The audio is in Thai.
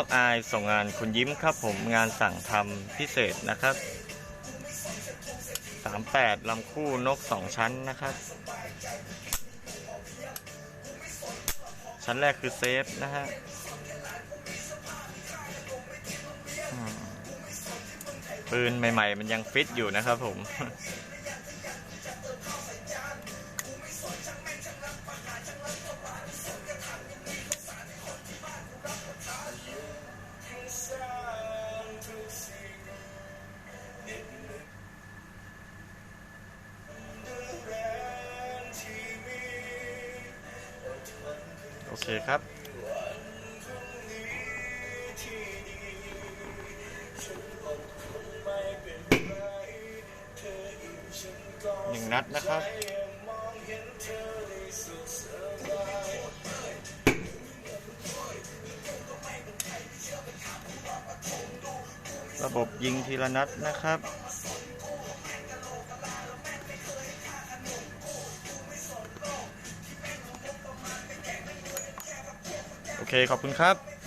ฮอกอายส่งงานคุณยิ้มครับผมงานสั่งทำพิเศษนะครับ 38ลำคู่นก 2 ชั้นนะครับ ชั้นแรกคือเซฟนะฮะปืนใหม่ ๆ มันยังฟิตอยู่นะครับผม โอเคครับหนึ่งนัดนะครับ ระบบยิงทีละนัดนะครับ เคขอบคุณครับ